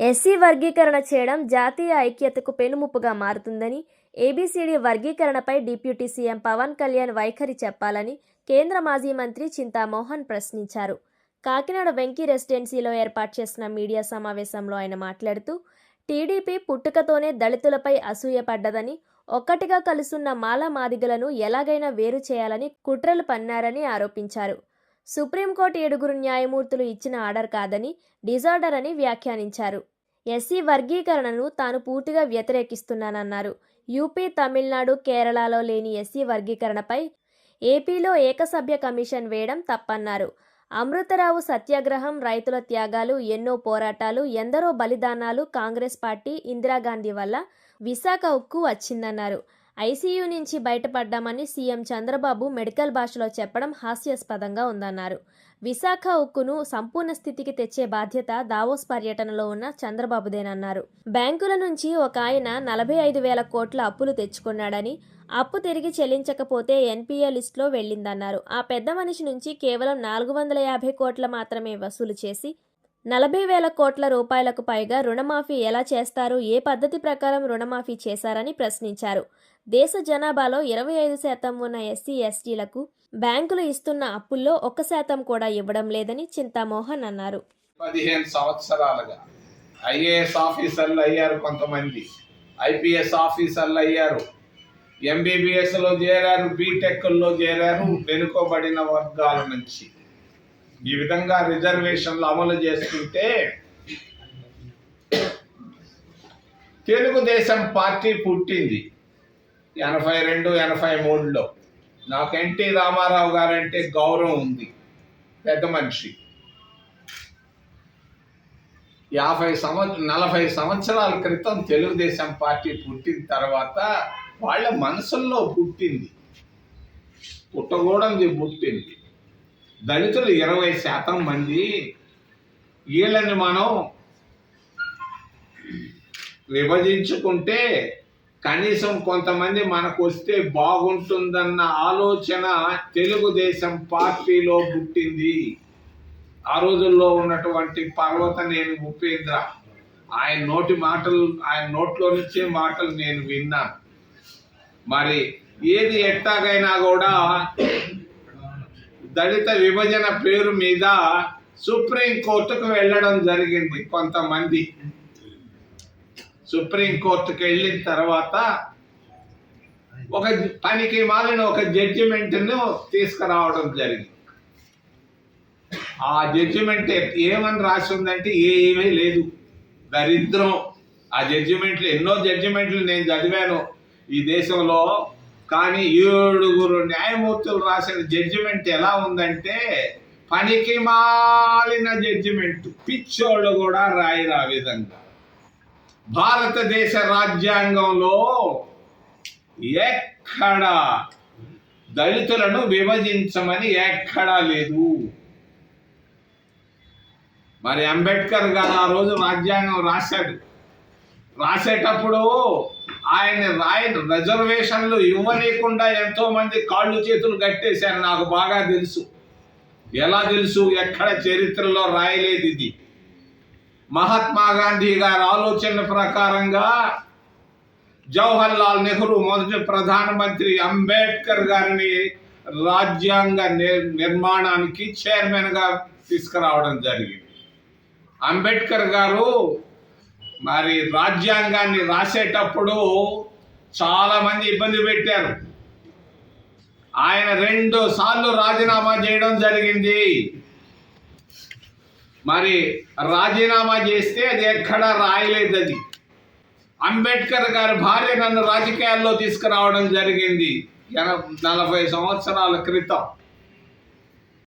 SC వర్గీకరణ చేయడం జాతీయ ఐక్యతకు పెనుముప్పుగా మారుతుందని ఏబీసీడీ వర్గీకరణపై డిప్యూటీ సీఎం పవన్ కళ్యాణ్ వైఖరి చెప్పాలని కేంద్ర మాజీ మంత్రి చింతామోహన్ ప్రశ్నించారు. కాకినాడ వెంకీ రెసిడెన్సీలో ఏర్పాటు చేసిన మీడియా సమావేశంలో ఆయన మాట్లాడుతూ టీడీపీ పుట్టుకతోనే దళితులపై అసూయపడ్డదని ఒక్కటిగా కలుసున్న మాల మాదిగలను ఎలాగైనా వేరు చేయాలని కుట్రలు పన్నారని ఆరోపించారు. సుప్రీంకోర్టు ఏడుగురు న్యాయమూర్తులు ఇచ్చిన ఆర్డర్ కాదని డిజార్డర్ అని వ్యాఖ్యానించారు. ఎస్సీ వర్గీకరణను తాను పూర్తిగా వ్యతిరేకిస్తున్నానన్నారు. యూపీ తమిళనాడు కేరళలో లేని ఎస్సీ వర్గీకరణపై ఏపీలో ఏకసభ్య కమిషన్ వేయడం తప్పన్నారు. అమృతరావు సత్యాగ్రహం రైతుల త్యాగాలు ఎన్నో పోరాటాలు ఎందరో బలిదానాలు కాంగ్రెస్ పార్టీ ఇందిరాగాంధీ వల్ల విశాఖ ఉక్కు వచ్చిందన్నారు. ఐసీయూ నుంచి బయటపడ్డామని సీఎం చంద్రబాబు మెడికల్ భాషలో చెప్పడం హాస్యాస్పదంగా ఉందన్నారు. విశాఖ ఉక్కును సంపూర్ణ స్థితికి తెచ్చే బాధ్యత దావోస్ పర్యటనలో ఉన్న చంద్రబాబుదేనన్నారు. బ్యాంకుల నుంచి ఒక ఆయన నలభై ఐదు వేల కోట్ల అప్పులు తెచ్చుకున్నాడని అప్పు తిరిగి చెల్లించకపోతే ఎన్పీఏ లిస్టులో వెళ్ళిందన్నారు. ఆ పెద్ద మనిషి నుంచి కేవలం నాలుగు వందల యాభై కోట్ల మాత్రమే వసూలు చేసి నలభై వేల కోట్ల రూపాయలకు పైగా రుణమాఫీ ఎలా చేస్తారు? ఏ పద్ధతి ప్రకారం రుణమాఫీ చేశారని ప్రశ్నించారు. దేశ జనాభాలో ఇరవై ఐదు శాతం ఉన్న ఎస్సీ ఎస్టీలకు బ్యాంకులు ఇస్తున్న అప్పుల్లో ఒక్క శాతం కూడా ఇవ్వడం లేదని చింతామోహన్ అన్నారు. పదిహేను సంవత్సరాలుగా ఐఏఎస్ ఆఫీసర్లు అయ్యారు కొంతమంది. ఐపీఎస్ ఆఫీసర్లు అయ్యారు. ఎంబీబీఎస్లో చేరారు బీటెక్లో చేరారు వెనుకబడిన వర్గాల నుంచి. ఈ విధంగా రిజర్వేషన్లు అమలు చేస్తుంటే తెలుగుదేశం పార్టీ పుట్టింది ఎనభై రెండు ఎనభై మూడులో. నాకు ఎన్టీ రామారావు గారంటే గౌరవం ఉంది. పెద్ద మనిషి. యాభై సంవత్సర నలభై సంవత్సరాల క్రితం తెలుగుదేశం పార్టీ పుట్టిన తర్వాత వాళ్ళ మనసుల్లో పుట్టింది. పుట్టగూడంది పుట్టింది. దళితులు ఇరవై శాతం మంది వీళ్ళని మనం విభజించుకుంటే కనీసం కొంతమంది మనకు వస్తే బాగుంటుందన్న ఆలోచన తెలుగుదేశం పార్టీలో పుట్టింది. ఆ రోజుల్లో ఉన్నటువంటి పర్వతనేని ఉపేంద్ర ఆయన నోటి మాటలు ఆయన నోట్లో నుంచే మాటలు నేను విన్నాను. మరి ఏది ఎట్టాగైనా కూడా దళిత విభజన పేరు మీద సుప్రీం కోర్టుకు వెళ్ళడం జరిగింది కొంతమంది. సుప్రీం కోర్టుకు వెళ్ళిన తర్వాత ఒక పనికి మాలిన ఒక జడ్జిమెంట్ను తీసుకురావడం జరిగింది. ఆ జడ్జిమెంట్ ఏమని రాసి ఉందంటే ఏమీ లేదు. దరిద్రం. ఆ జడ్జిమెంట్లు ఎన్నో జడ్జిమెంట్లు నేను చదివాను. ఈ దేశంలో కానీ ఏడుగురు న్యాయమూర్తులు రాసిన జడ్జిమెంట్ ఎలా ఉందంటే పనికి మాలిన జడ్జిమెంట్ పిచ్చోళ్ళు కూడా రాయరు ఆ విధంగా. భారతదేశ రాజ్యాంగంలో ఎక్కడ దళితులను విభజించమని ఎక్కడా లేదు. మరి అంబేద్కర్ గారు ఆ రోజు రాజ్యాంగం రాశాడు. రాసేటప్పుడు ఆయన రాయ రిజర్వేషన్లు ఇవ్వనీయకుండా ఎంతో మంది కాళ్ళు చేతులు కట్టేశారు. నాకు బాగా తెలుసు. ఎలా తెలుసు? ఎక్కడ చరిత్రలో రాయలేదు ఇది. మహాత్మా గాంధీ గారి ఆలోచన ప్రకారంగా జవహర్ లాల్ నెహ్రూ మొదటి ప్రధానమంత్రి అంబేద్కర్ గారిని రాజ్యాంగ నిర్- నిర్మాణానికి చైర్మన్గా తీసుకురావడం జరిగింది. అంబేద్కర్ గారు మరి రాజ్యాంగాన్ని రాసేటప్పుడు చాలామంది ఇబ్బంది పెట్టారు. ఆయన రెండు సార్లు రాజీనామా చేయడం జరిగింది. మరి రాజీనామా చేస్తే అది ఎక్కడా రాయలేదు అది. అంబేద్కర్ గారి భార్య నన్ను రాజకీయాల్లో తీసుకురావడం జరిగింది. ఎన- నలభై సంవత్సరాల క్రితం.